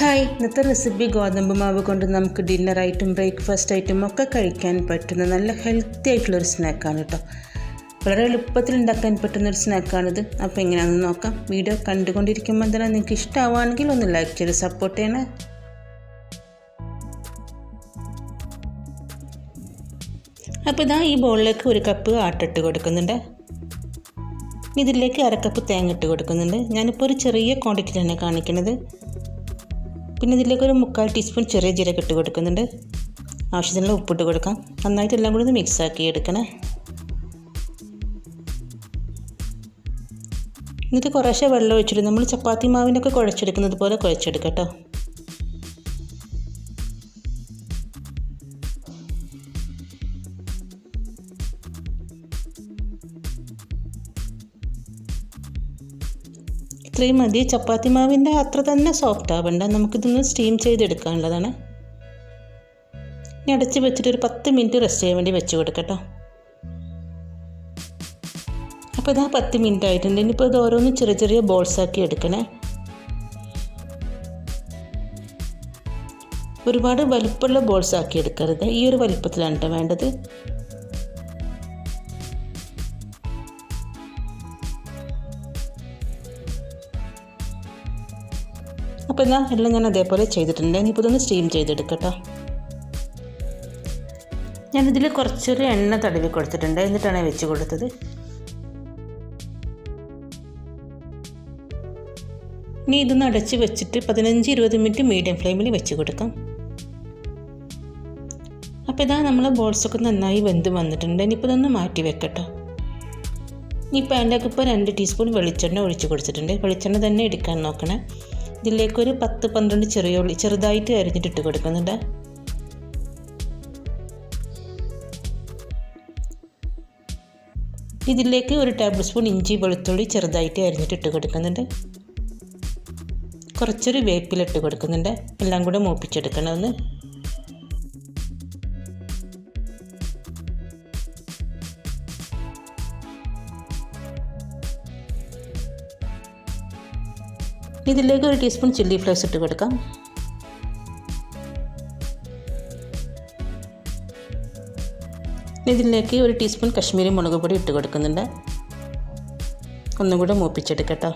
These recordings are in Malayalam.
ഹായ്. ഇന്നത്തെ റെസിപ്പി ഗോതമ്പ് മാവ് കൊണ്ട് നമുക്ക് ഐറ്റം ബ്രേക്ക്ഫാസ്റ്റ് ഐറ്റം ഒക്കെ കഴിക്കാൻ പറ്റുന്ന നല്ല ഹെൽത്തി ആയിട്ടുള്ളൊരു സ്നാക്കാണ് കേട്ടോ വളരെ എളുപ്പത്തിൽ ഉണ്ടാക്കാൻ പറ്റുന്ന ഒരു സ്നാക്കാണിത് അപ്പോൾ എങ്ങനെയാണെന്ന് നോക്കാം. വീഡിയോ കണ്ടുകൊണ്ടിരിക്കുമ്പോൾ തന്നെ നിങ്ങൾക്ക് ഇഷ്ടമാവുകയാണെങ്കിൽ ഒന്ന് ലൈക്ക് ചെയ്ത് സപ്പോർട്ട് ചെയ്യണേ. അപ്പോൾ ഇതാ ഈ ബോളിലേക്ക് ഒരു കപ്പ് ആട്ടിട്ട് കൊടുക്കുന്നുണ്ട്. ഇതിലേക്ക് അരക്കപ്പ് തേങ്ങ ഇട്ട് കൊടുക്കുന്നുണ്ട്. ഞാനിപ്പോൾ ഒരു ചെറിയ ക്വാണ്ടിറ്റിയിലാണ് കാണിക്കുന്നത് പിന്നെ ഇതിലേക്ക് ഒരു മുക്കാൽ ടീസ്പൂൺ ചെറിയ ജീരകം ഇട്ട് കൊടുക്കുന്നുണ്ട്. ആവശ്യത്തിനുള്ള ഉപ്പിട്ട് കൊടുക്കാം. നന്നായിട്ട് എല്ലാം കൂടി ഒന്ന് മിക്സാക്കി എടുക്കണേ. എന്നിട്ട് കുറേശ്ശെ വെള്ളം ഒഴിച്ചിട്ട് നമ്മൾ ചപ്പാത്തി മാവിനൊക്കെ കുഴച്ചെടുക്കുന്നത് പോലെ കുഴച്ചെടുക്കാം കേട്ടോ. ഇത്രയും മതി. ചപ്പാത്തി മാവിന്റെ അത്ര തന്നെ സോഫ്റ്റ് ആവണ്ട. നമുക്കിതൊന്ന് സ്റ്റീം ചെയ്തെടുക്കാനുള്ളതാണ്. ഇനി അടച്ച് വെച്ചിട്ട് ഒരു പത്ത് മിനിറ്റ് റെസ്റ്റ് ചെയ്യാൻ വേണ്ടി വെച്ച് കൊടുക്കട്ടോ അപ്പോൾ ഇതാ പത്ത് മിനിറ്റ് ആയിട്ടുണ്ട്. ഇനിയിപ്പോൾ ഇത് ഓരോന്നും ചെറിയ ചെറിയ ബോൾസ് ആക്കി എടുക്കണേ. ഒരുപാട് വലുപ്പമുള്ള ബോൾസ് ആക്കി എടുക്കരുത്. ഈ ഒരു വലുപ്പത്തിലാണ് കേട്ടോ വേണ്ടത്. അപ്പോൾ ഇതാ എല്ലാം ഞാൻ അതേപോലെ ചെയ്തിട്ടുണ്ട്. ഇനി ഇതൊന്ന് സ്റ്റീം ചെയ്തെടുക്കട്ടോ. ഞാനിതിൽ കുറച്ചൊരു എണ്ണ തടവി കൊടുത്തിട്ടുണ്ട്. എന്നിട്ടാണ് വെച്ച് കൊടുത്തത്. ഇനി ഇതൊന്ന് അടച്ച് വെച്ചിട്ട് പതിനഞ്ച് ഇരുപത് മിനിറ്റ് മീഡിയം ഫ്ലെയിമിൽ വെച്ച് കൊടുക്കാം. അപ്പോൾ ഇതാ നമ്മൾ ബോൾസൊക്കെ നന്നായി വെന്ത് വന്നിട്ടുണ്ട്. ഇനിയിപ്പോൾ ഇതൊന്ന് മാറ്റി വെക്കട്ടോ. ഈ പാന്റൊക്കെ ഇപ്പോൾ രണ്ട് ടീസ്പൂൺ വെളിച്ചെണ്ണ ഒഴിച്ച് കൊടുത്തിട്ടുണ്ട്. വെളിച്ചെണ്ണ തന്നെ എടുക്കാൻ നോക്കണേ. ഇതിലേക്കൊരു പത്ത് പന്ത്രണ്ട് ചെറിയ ഉള്ളി ചെറുതായിട്ട് അരിഞ്ഞിട്ട് ഇട്ട് കൊടുക്കുന്നുണ്ട്. ഇതിലേക്ക് ഒരു ടേബിൾ സ്പൂൺ ഇഞ്ചി വെളുത്തുള്ളി ചെറുതായിട്ട് അരിഞ്ഞിട്ട് ഇട്ട് കൊടുക്കുന്നുണ്ട്. കുറച്ചൊരു വേപ്പിലിട്ട് കൊടുക്കുന്നുണ്ട്. എല്ലാം കൂടെ മൂപ്പിച്ചെടുക്കണം ഇതിലേക്ക് ഒരു ടീസ്പൂൺ ചില്ലി ഫ്ലേക്സ് ഇട്ട് കൊടുക്കാം. ഇതിലേക്ക് ഒരു ടീസ്പൂൺ കശ്മീരി മുളക് പൊടി ഇട്ട് കൊടുക്കുന്നുണ്ട്. ഒന്നും കൂടെ മൂപ്പിച്ചെടുക്കട്ടോ.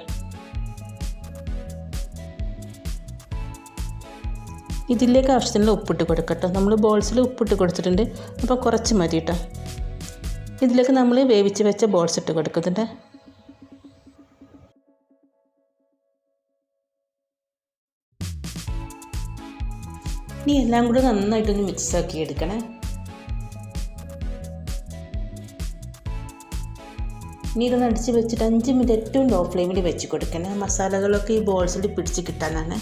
ഇതിലേക്ക് ആവശ്യത്തിനുള്ള ഉപ്പിട്ട് കൊടുക്കട്ടോ. നമ്മൾ ബോൾസിൽ ഉപ്പിട്ട് കൊടുത്തിട്ടുണ്ട്. അപ്പോൾ കുറച്ച് മതി കേട്ടോ ഇതിലേക്ക് നമ്മൾ വേവിച്ച് വെച്ച ബോൾസ് ഇട്ട് കൊടുക്കുന്നുണ്ട്. ഇനി എല്ലാം കൂടെ നന്നായിട്ടൊന്ന് മിക്സ് ആക്കി എടുക്കണേ. ഇനി ഇത് അടിച്ച് വെച്ചിട്ട് അഞ്ച് മിനിറ്റ് ഏറ്റവും ലോ ഫ്ലെയിമിൽ വെച്ച് കൊടുക്കണേ. മസാലകളൊക്കെ ഈ ബോൾസിൽ പിടിച്ച് കിട്ടാനാണ്.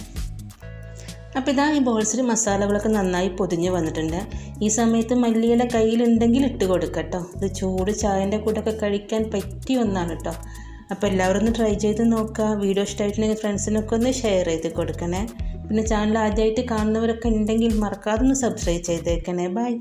അപ്പോൾ ഇതാ ഈ ബോൾസിൽ മസാലകളൊക്കെ നന്നായി പൊതിഞ്ഞ് വന്നിട്ടുണ്ട്. ഈ സമയത്ത് മല്ലിയില കയ്യിലുണ്ടെങ്കിൽ ഇട്ട് കൊടുക്കട്ടോ. ഇത് ചൂട് ചായന്റെ കൂടെയൊക്കെ കഴിക്കാൻ പറ്റിയ ഒന്നാണ് കേട്ടോ അപ്പോൾ എല്ലാവരും ഒന്ന് ട്രൈ ചെയ്ത് നോക്കുക വീഡിയോ ഇഷ്ടമായിട്ടുണ്ടെങ്കിൽ ഫ്രണ്ട്സിനൊക്കെ ഒന്ന് ഷെയർ ചെയ്ത് കൊടുക്കണേ. പിന്നെ ചാനൽ ആദ്യമായിട്ട് കാണുന്നവരൊക്കെ ഉണ്ടെങ്കിൽ മറക്കാതെ ഒന്ന് സബ്സ്ക്രൈബ് ചെയ്തേക്കണേ. ബൈ